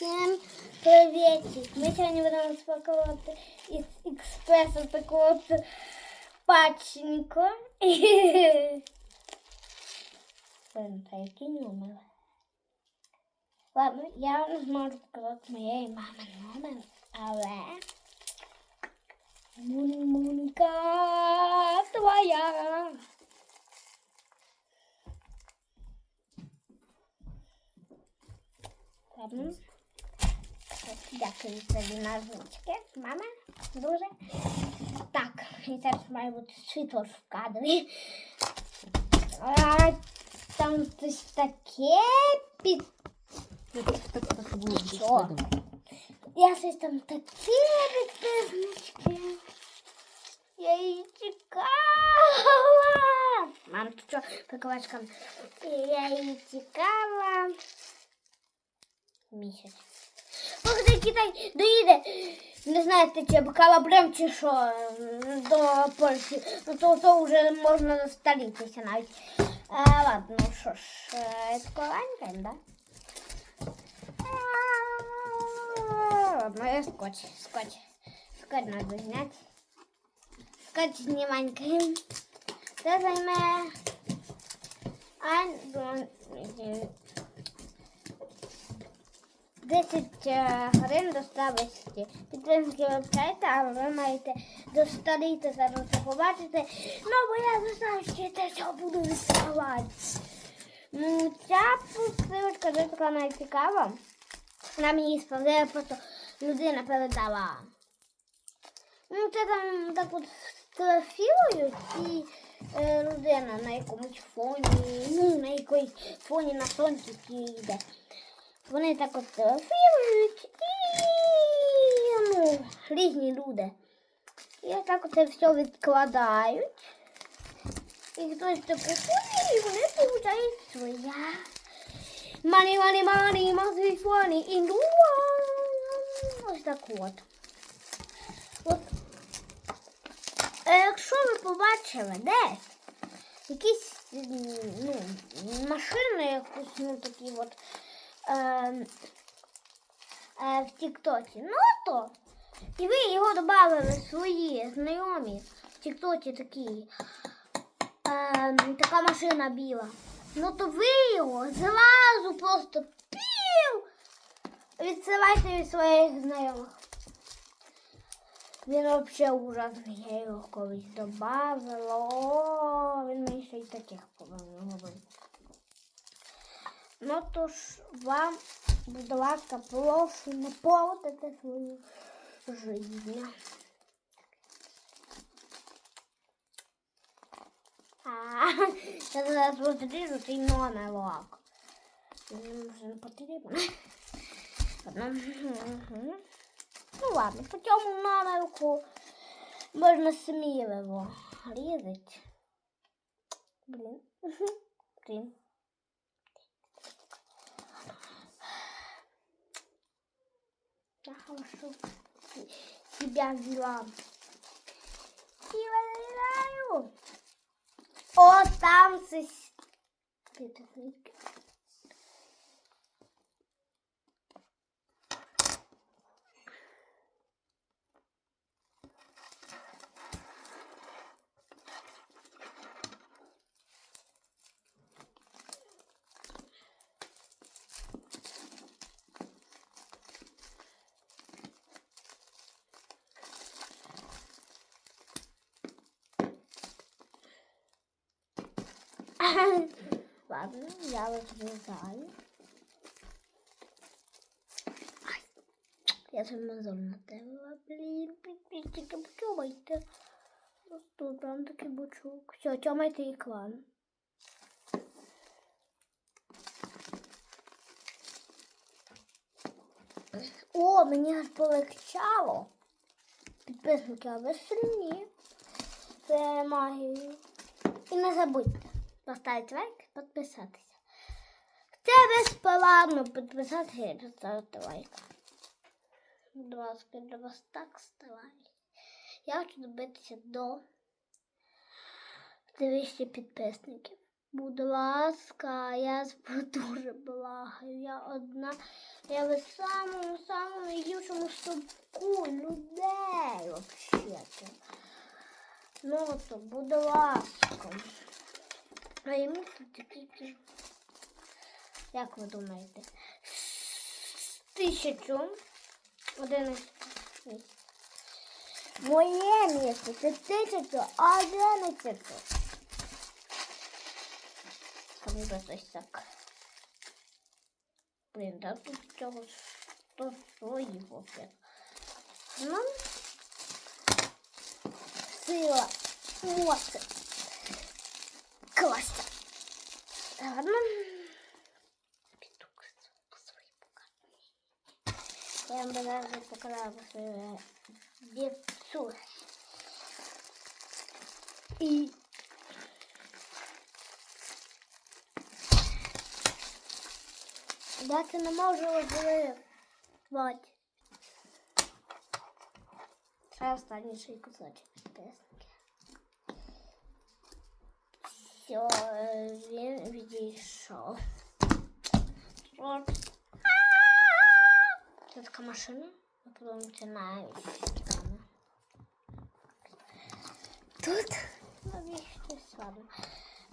Всім привіт! Ми сьогодні будемо розпакувати із експресу таку от паченьку. Блин, та який номер? Ладно, я не зможу сказати моєї мами номер, але Мунька твоя. Ладно. Дякую тобі на звички, мама. Дуже. Так, і зараз має бути світло в кадрі. А, там щось таке під. Що? Я щось там таке підписнички. Я її чекала. Мам, ти що, пакувачка? Я її чекала. Місяць. Ох, Китай доїде. Не знаєте, чи Калабрем, чи що до Польщі. Ну то, то вже можна застарітися навіть. А, ладно, ну що ж, е, відкриваємо, да? Ладно, я скотч, скотч. Скотч надо зняти. Скотч зніманькаємо. Це займе... А, ну, 10 е, гривень доставити. Підтримки вебсайта, але ви маєте достаріти зараз це побачити. Ну, бо я не знаю, що це все буду відкривати. М, Ця посилочка дуже така навіть цікава. Нам її справляє просто людина передала. Ну, це там так от фотографірують і е, людина на якомусь фоні, ну, на якоїсь фоні на сонці йде. Вони так от фотографірують і ну, різні люди. І так це все відкладають. І хтось це приходить, і вони получають своя. Money, money, money, must be funny in the. Ось так от. От. Е, Якщо ви побачили десь якісь ну, машини, якусь, ну такі от е, е, в Тіктокі, ну то, і ви його додали свої знайомі в Тіктокі такі, е, така машина біла. Ну то ви його зразу просто пів відсилайте від своїх знайомих. Він взагалі ужасний, я його колись добавила. Він мені ще й таких повинен робити. Ну то ж вам, будь ласка, прошу не свою життя. Я зараз розріжу цей номерок. Він вже не потрібен. Ладно. Мгм. Ну ладно, по цьому номерку можна сміливо різати. Блін. Блін. Я хорошо тебя взяла. И выбираю. О, там сос... Ладно, я разрезаю. Ай, я же мазок натерла. Блін, підписчики, почувайте. Ось тут там такий бочок. Все, тьомайте екран. О, мені аж полегчало. Підписники, а ви сильні. Це магією. І не забудьте поставити лайк, підписатися. Це безплатно підписатися і поставити лайк. Будь ласка, для вас так стараюсь. Я хочу добитися до 200 підписників. Будь ласка, я дуже благаю. Я одна. Я в самому самому найгіршому стовпку людей взагалі. Ну то, будь ласка. А йому тільки. Як ви думаєте? Тисячу. Одинадцять. Моє місце це тисячу одинадцяту. Там ось так. Блін, да тут цього сто свої вообще. Ну, сила, моци, класса. Ладно. Піду по свої покажу. Я вам зараз показала своє дівцю. І Я це не можу розривати. Це останній ще й кусочок Все, він відійшов. От. Машина. Я подумаю, це навіть. Тут навіщо ладно.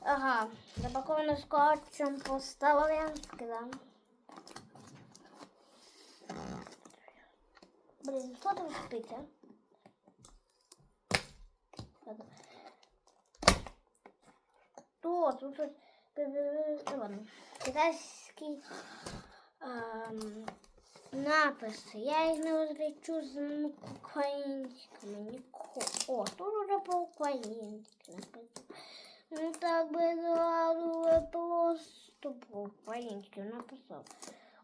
Ага, запаковано скотчем поставили. Скидаємо. Блин, кто там спит, а? Ладно. Кто? Тут вот... Ну, ладно. Китайський ем, напис. Я їх не розлічу з українськими. Ніко. О, тут уже по-українськи написано. Ну так би згадували просто по-українськи написав.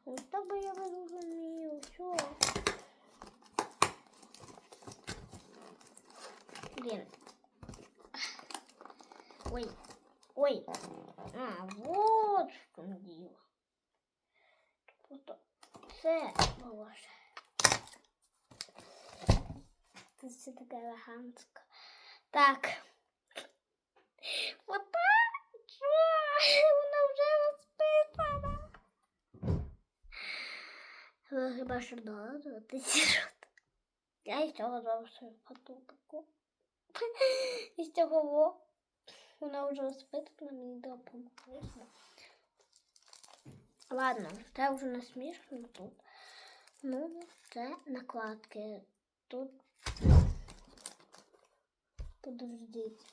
Ось так би я би зрозумів. Що? Блин. Ой. Ой. А, вот в чому діло. Просто це боже. Це все таке елегантське. Так. Вот так. Що? Вона вже розписана. Ви хіба що догадуєтесь? Я із цього зробив свою фотку. Із цього во. Вона вже розпитана, мені допомогла. Ладно, це вже не смішно тут. Ну, це накладки. Тут подождіть.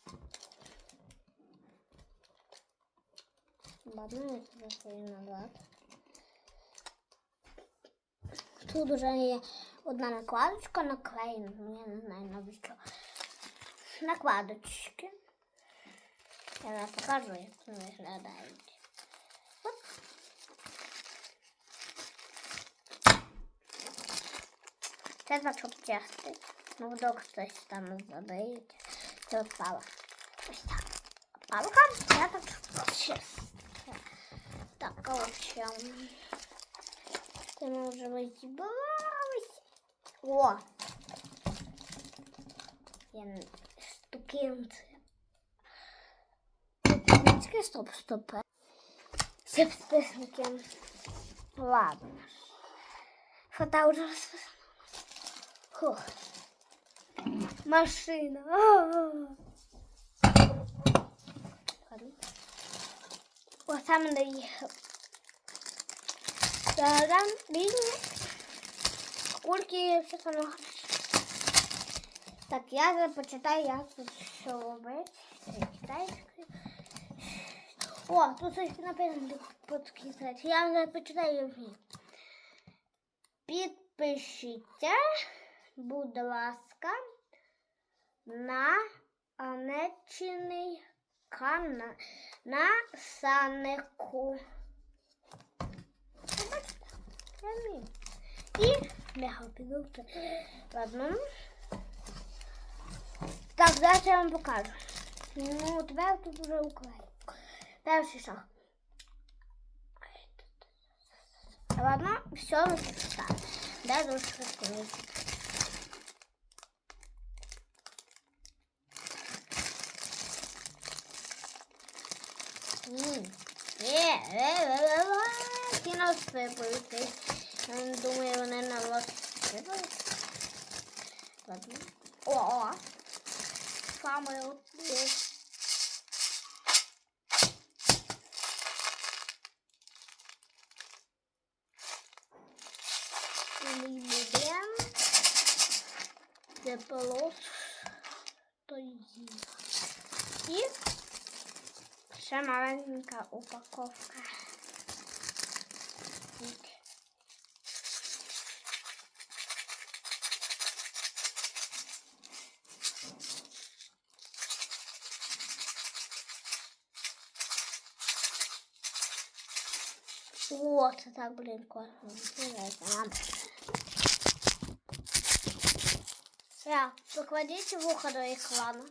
Ладно, я тебе свою назад. Тут вже є одна накладочка наклеєна, ну я не знаю навіщо. Накладочки. Я вам покажу, як вони виглядають. Оп. Це за части. Ну, вдруг хтось там забиють. Це впала. Ось так. Палка, я так чисто. Так, короче. Це ми вже розібрались. О! Я штукенці. Підписники, стоп, стоп. Все підписники. Ладно. Фото уже. Фух. Машина. О, сам доїхав. Зараз він кульки все саме хорошо. Так, я зараз почитаю, як тут що робити. Китайською. О, тут щось написано під китайською. Я зараз почитаю вмію. Підпишіться, будь ласка, на Анеччиний канал на вмію. І мега піду. Ладно. Так, зараз я вам покажу. Ну, тепер тут уже уклею. Перший шаг. Ладно, все так. Дай дуже швидко. Ті насипаються. Я думаю, вони на. О! Саме от Лібідем. Це полос. І ще маленька упаковка. Так. О, це так, блін, класно. Дивіться, мам. Я, покладіть вуха до екрану.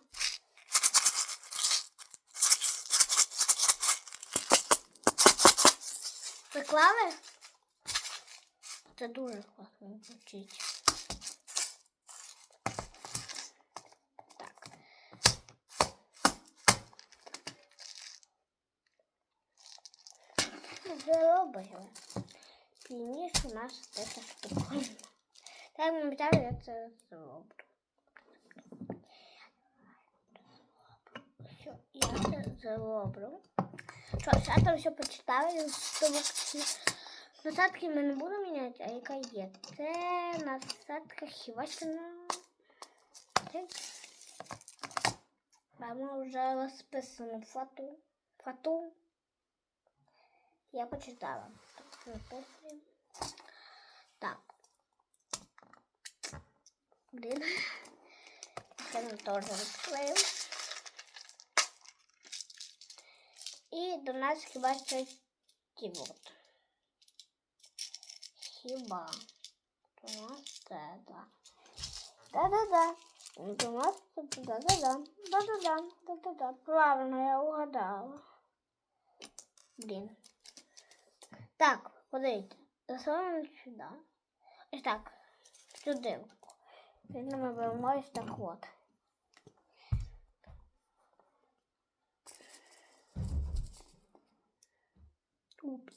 Приклали? Це дуже класно звучить. Зробили. Пізніше у нас це штука. Так, ми як це зроблю. Що я це зроблю. Що, я там все почитаю, тому насадки ми не будемо міняти, а яка є? Це насадка хіба що на... Так. Там вже розписано фату. Фату. Я почитала. Так, записуємо. Так. Блін. Це ми теж відклеїмо. І до нас хіба що ті от. Хіба. До нас це, да. Да-да-да. До нас це, да-да-да. Да-да-да. Да-да-да. Правильно, я угадала. Блін. Так, подивіться. Засовуємо сюди. Ось так. Сюди. Сюди ми беремо ось так от. Тут.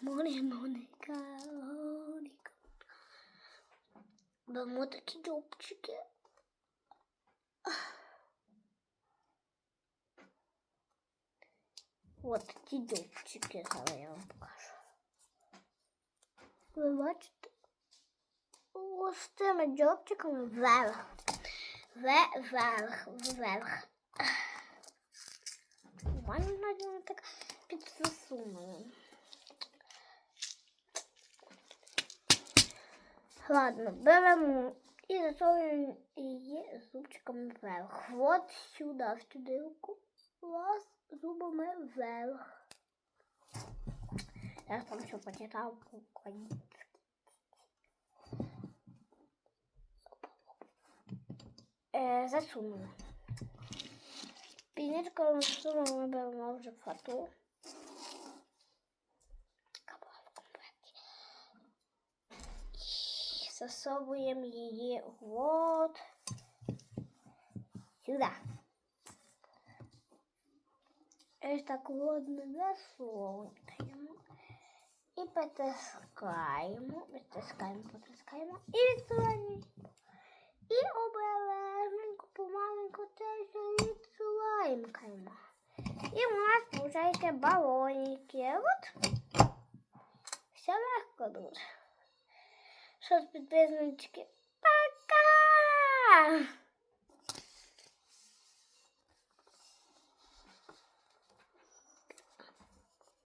Моне, Моника, Моника. Беремо такі джобчики. От ті дубчики, зараз я вам покажу. Ви бачите? Ось з цими джобчиками вверх. Вверх, вверх. У мене вона так підсосунула. Ладно, беремо і засовуємо її зубчиками вверх. От сюди, в цю дирку. Раз зубами вверх. Я там ще почитав по-українськи. Е, засунули. Пінічкою засунули, ми беремо вже фату. Яка була в комплекті. І Засовуємо її от сюди. Ось так водно засовуємо. І потискаємо, відтискаємо, потискаємо і відсуваємо. І обережненько, помаленьку це все відсуваємо. І у нас виходить балоніки. От. Все легко дуже. Що з підписнички? Пока!